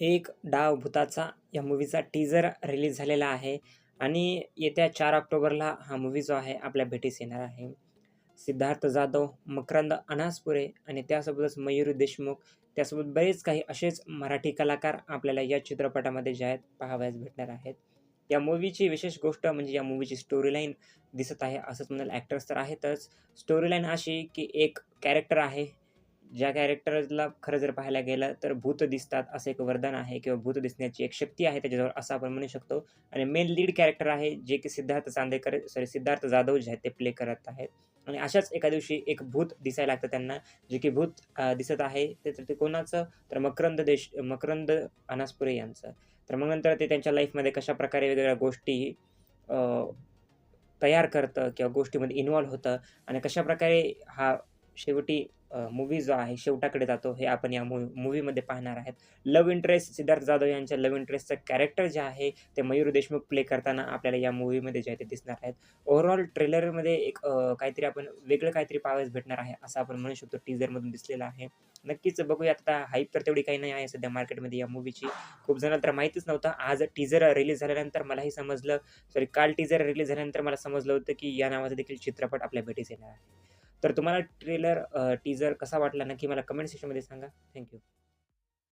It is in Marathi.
एक डाव भुताचा या मूव्हीचा टीजर रिलीज झालेला आहे. आणि येत्या चार ऑक्टोबरला हा मूव्ही जो आहे आपल्या भेटीस येणार आहे. सिद्धार्थ जाधव मकरंद अनासपुरे आणि त्यासोबतच मयुरी देशमुख त्यासोबत बरेच काही असेच मराठी कलाकार आपल्याला या चित्रपटामध्ये जे आहेत पाहावयास भेटणार आहेत. या मूवीची विशेष गोष्ट म्हणजे या मूवीची स्टोरी लाईन दिसत आहे असंच म्हणाल ॲक्टर्स तर आहेतच. स्टोरी लाईन अशी की एक कॅरेक्टर आहे ज्या कॅरेक्टरला खरं जर पाहायला गेलं तर भूत दिसतात असं एक वरदान आहे किंवा भूत दिसण्याची एक शक्ती आहे त्याच्याजवळ असं आपण म्हणू शकतो. आणि मेन लीड कॅरेक्टर आहे जे की सिद्धार्थ चांदेकर सॉरी सिद्धार्थ जाधव जे आहेत ते प्ले करत आहेत. आणि अशाच एका दिवशी एक भूत दिसायला लागतं त्यांना जे की भूत दिसत आहे. ते तर ते कोणाचं? तर मकरंद देश मकरंद अनासपुरे यांचं. तर मग नंतर ते त्यांच्या लाईफमध्ये कशा प्रकारे वेगवेगळ्या गोष्टी तयार करतं किंवा गोष्टीमध्ये इन्वॉल्व्ह होतं आणि कशाप्रकारे हा शेवटी मूवी जो आहे शेवटाकडे जातो हे आपण या मूवी मूवीमध्ये पाहणार आहेत. लव्ह इंटरेस्ट सिद्धार्थ जाधव यांच्या लव्ह इंटरेस्टचं कॅरेक्टर जे आहे ते मयूर देशमुख प्ले करताना आपल्याला या मूवीमध्ये जे आहे ते दिसणार आहेत. ओव्हरऑल ट्रेलरमध्ये एक काहीतरी आपण वेगळं काहीतरी पाहायला भेटणार आहे असं आपण म्हणू शकतो टीजरमधून दिसलेलं आहे. नक्कीच बघूयात आता हाईप तर तेवढी काही नाही आहे सध्या मार्केटमध्ये या मूवीची खूप जणांना तर माहितीच नव्हतं आज टीजर रिलीज झाल्यानंतर मलाही समजलं सॉरी काल टीजर रिलीज झाल्यानंतर मला समजलं होतं की या नावाचा देखील चित्रपट आपल्या भेटीस येणार आहे. तर तुम्हाला ट्रेलर टीजर कसा वाटला नक्की मला कमेंट सेक्शनमध्ये सांगा. थँक्यू